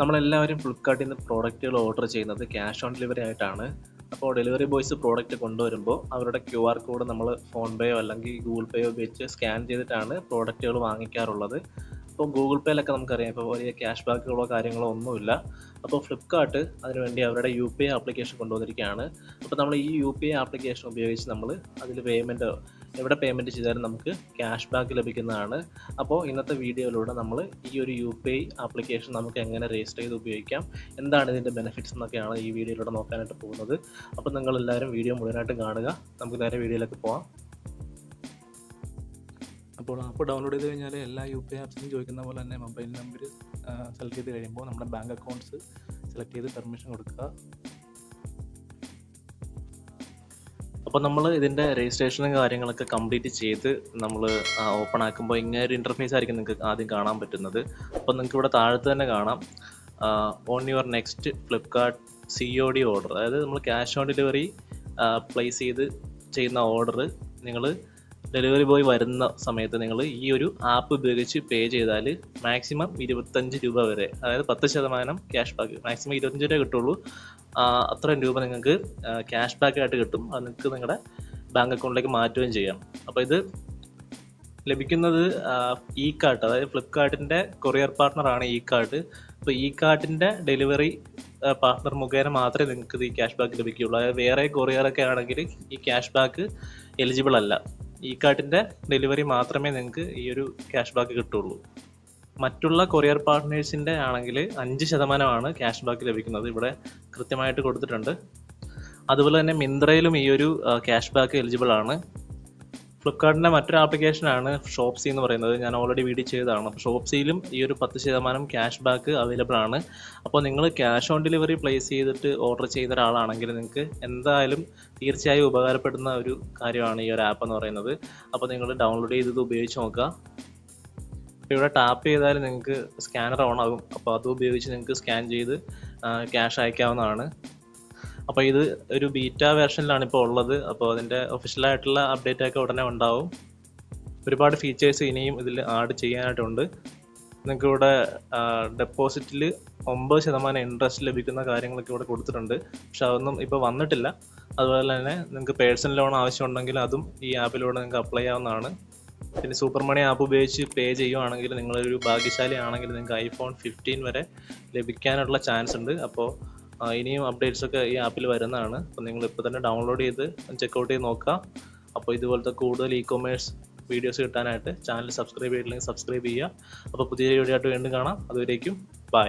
നമ്മളെല്ലാവരും ഫ്ലിപ്കാർട്ടിൽ നിന്ന് പ്രോഡക്റ്റുകൾ ഓർഡർ ചെയ്യുന്നത് ക്യാഷ് ഓൺ ഡെലിവറി ആയിട്ടാണ്. അപ്പോൾ ഡെലിവറി ബോയ്സ് പ്രോഡക്റ്റ് കൊണ്ടുവരുമ്പോൾ അവരുടെ ക്യു ആർ കോഡ് നമ്മൾ ഫോൺ പേയോ അല്ലെങ്കിൽ ഗൂഗിൾ പേയോ ഉപയോഗിച്ച് സ്കാൻ ചെയ്തിട്ടാണ് പ്രോഡക്റ്റുകൾ വാങ്ങിക്കാറുള്ളത്. അപ്പോൾ ഗൂഗിൾ പേയിലൊക്കെ നമുക്കറിയാം. ഇപ്പോൾ വലിയ ക്യാഷ് ബാക്കുകളോ കാര്യങ്ങളോ ഒന്നുമില്ല. അപ്പോൾ ഫ്ലിപ്കാർട്ട് അതിനുവേണ്ടി അവരുടെ യു പി ഐ ആപ്ലിക്കേഷൻ കൊണ്ടുവന്നിരിക്കുകയാണ്. അപ്പോൾ നമ്മൾ ഈ യു പി ഐ ആപ്ലിക്കേഷൻ ഉപയോഗിച്ച് നമ്മൾ അതിൽ പേയ്മെന്റ് എവിടെ പേയ്മെന്റ് ചെയ്താലും നമുക്ക് ക്യാഷ് ബാക്ക് ലഭിക്കുന്നതാണ്. അപ്പോൾ ഇന്നത്തെ വീഡിയോയിലൂടെ നമ്മൾ ഈ ഒരു യു പി ഐ ആപ്ലിക്കേഷൻ നമുക്ക് എങ്ങനെ രജിസ്റ്റർ ചെയ്ത് ഉപയോഗിക്കാം എന്താണ് ഇതിന്റെ ബെനിഫിറ്റ്സ് എന്നൊക്കെയാണ് ഈ വീഡിയോയിലൂടെ നോക്കാനായിട്ട് പോകുന്നത്. അപ്പോൾ നിങ്ങൾ എല്ലാവരും വീഡിയോ മുഴുവനായിട്ട് കാണുക. നമുക്ക് നേരെ വീഡിയോയിലേക്ക് പോകാം അപ്പോൾ ആപ്പ് ഡൗൺലോഡ് ചെയ്ത് കഴിഞ്ഞാൽ എല്ലാ യു പി ഐ ആപ്സിനും ചോദിക്കുന്ന പോലെ തന്നെ മൊബൈൽ നമ്പർ സെലക്ട് ചെയ്ത് കഴിയുമ്പോൾ നമ്മുടെ ബാങ്ക് അക്കൗണ്ട്സ് സെലക്ട് ചെയ്ത് പെർമിഷൻ കൊടുക്കുക. അപ്പോൾ നമ്മൾ ഇതിന്റെ രജിസ്ട്രേഷനും കാര്യങ്ങളൊക്കെ കംപ്ലീറ്റ് ചെയ്ത് നമ്മൾ ഓപ്പൺ ആക്കുമ്പോൾ ഇങ്ങനെ ഒരു ഇന്റർഫേസ് ആയിരിക്കും നിങ്ങൾക്ക് ആദ്യം കാണാൻ പറ്റുന്നത്. അപ്പോൾ നിങ്ങൾക്ക് ഇവിടെ താഴത്ത് തന്നെ കാണാം. On your next Flipkart C O D order അതായത് നമ്മൾ ക്യാഷ് ഓൺ ഡെലിവറി പ്ലേസ് ചെയ്ത് ചെയ്യുന്ന ഓർഡർ നിങ്ങൾ ഡെലിവറി ബോയ് വരുന്ന സമയത്ത് നിങ്ങൾ ഈ ഒരു ആപ്പ് ഉപയോഗിച്ച് പേ ചെയ്താൽ മാക്സിമം ഇരുപത്തഞ്ച് രൂപ വരെ അതായത് പത്ത് ശതമാനം ക്യാഷ് ബാക്ക് മാക്സിമം ഇരുപത്തഞ്ച് രൂപ കിട്ടുള്ളൂ. അത്രയും രൂപ നിങ്ങൾക്ക് ക്യാഷ് ബാക്ക് ആയിട്ട് കിട്ടും. അത് നിങ്ങൾക്ക് നിങ്ങളുടെ ബാങ്ക് അക്കൗണ്ടിലേക്ക് മാറ്റുകയും ചെയ്യാം. അപ്പോൾ ഇത് ലഭിക്കുന്നത് ഇ കാർട്ട് അതായത് ഫ്ലിപ്കാർട്ടിന്റെ കൊറിയർ പാർട്ട്ണറാണ് ഇ കാർട്ട് അപ്പോൾ ഇ കാർട്ടിന്റെ ഡെലിവറി പാർട്ട്ണർ മുഖേന മാത്രമേ നിങ്ങൾക്ക് ഈ ക്യാഷ് ബാക്ക് ലഭിക്കുകയുള്ളൂ. അതായത് വേറെ കൊറിയറൊക്കെ ആണെങ്കിൽ ഈ ക്യാഷ് ബാക്ക് എലിജിബിൾ അല്ല. ഇ കാർട്ടിന്റെ ഡെലിവറി മാത്രമേ നിങ്ങൾക്ക് ഈ ഒരു ക്യാഷ് ബാക്ക് കിട്ടുള്ളൂ മറ്റുള്ള കൊറിയർ പാർട്ട്നേഴ്സിന്റെ ആണെങ്കിൽ അഞ്ച് ശതമാനമാണ് ക്യാഷ് ബാക്ക് ലഭിക്കുന്നത്. ഇവിടെ കൃത്യമായിട്ട് കൊടുത്തിട്ടുണ്ട്. അതുപോലെ തന്നെ മിന്ത്രയിലും ഈ ഒരു ക്യാഷ് ബാക്ക് എലിജിബിൾ ആണ്. ഫ്ലിപ്കാർട്ടിന്റെ മറ്റൊരു ആപ്ലിക്കേഷനാണ് ഷോപ്സി എന്ന് പറയുന്നത്. ഞാൻ ഓൾറെഡി വീഡിയോ ചെയ്തതാണ്. അപ്പോൾ ഷോപ്സിയിലും ഈ ഒരു പത്ത് ശതമാനം ക്യാഷ് ബാക്ക് അവൈലബിൾ ആണ്. അപ്പോൾ നിങ്ങൾ ക്യാഷ് ഓൺ ഡെലിവറി പ്ലേസ് ചെയ്തിട്ട് ഓർഡർ ചെയ്ത ഒരാളാണെങ്കിൽ നിങ്ങൾക്ക് എന്തായാലും തീർച്ചയായും ഉപകാരപ്പെടുന്ന ഒരു കാര്യമാണ് ഈ ഒരു ആപ്പ് എന്ന് പറയുന്നത്. അപ്പോൾ നിങ്ങൾ ഡൗൺലോഡ് ചെയ്തത് ഉപയോഗിച്ച് നോക്കുക. ഇവിടെ ടാപ്പ് ചെയ്താൽ നിങ്ങൾക്ക് സ്കാനർ ഓൺ ആകും. അപ്പോൾ അത് ഉപയോഗിച്ച് നിങ്ങൾക്ക് സ്കാൻ ചെയ്ത് ക്യാഷ് അയക്കാവുന്നതാണ്. അപ്പോൾ ഇത് ഒരു ബീറ്റ വേർഷനിലാണ് ഇപ്പോൾ ഉള്ളത്. അപ്പോൾ അതിന്റെ ഒഫീഷ്യലായിട്ടുള്ള അപ്ഡേറ്റ് ഒക്കെ ഉടനെ ഉണ്ടാവും. ഒരുപാട് ഫീച്ചേഴ്സ് ഇനിയും ഇതിൽ ആഡ് ചെയ്യാനായിട്ടുണ്ട്. നിങ്ങൾക്ക് ഇവിടെ ഡെപ്പോസിറ്റിൽ ഒമ്പത് ശതമാനം ഇൻട്രസ്റ്റ് ലഭിക്കുന്ന കാര്യങ്ങളൊക്കെ ഇവിടെ കൊടുത്തിട്ടുണ്ട്. പക്ഷെ അതൊന്നും ഇപ്പോൾ വന്നിട്ടില്ല. അതുപോലെ തന്നെ നിങ്ങൾക്ക് പേഴ്സണൽ ലോൺ ആവശ്യമുണ്ടെങ്കിൽ അതും ഈ ആപ്പിലൂടെ നിങ്ങൾക്ക് അപ്ലൈ ചെയ്യാവുന്നതാണ്. പിന്നെ സൂപ്പർ മണി ആപ്പ് ഉപയോഗിച്ച് പേ ചെയ്യുവാണെങ്കിൽ നിങ്ങളൊരു ഭാഗ്യശാലി ആണെങ്കിൽ നിങ്ങൾക്ക് ഐഫോൺ ഫിഫ്റ്റീൻ വരെ ലഭിക്കാനുള്ള ചാൻസ് ഉണ്ട്. അപ്പോൾ ഇനിയും അപ്ഡേറ്റ്സ് ഒക്കെ ഈ ആപ്പിൽ വരുന്നതാണ്. അപ്പോൾ നിങ്ങൾ ഇപ്പോൾ തന്നെ ഡൗൺലോഡ് ചെയ്ത് ചെക്കൗട്ട് ചെയ്ത് നോക്കുക. അപ്പോൾ ഇതുപോലത്തെ കൂടുതൽ ഇ കൊമേഴ്സ് വീഡിയോസ് കിട്ടാനായിട്ട് ചാനൽ സബ്സ്ക്രൈബ് ചെയ്തില്ലെങ്കിൽ സബ്സ്ക്രൈബ് ചെയ്യുക. അപ്പോൾ പുതിയ വീഡിയോ ആയിട്ട് വീണ്ടും കാണാം. അതുവരേക്കും ബൈ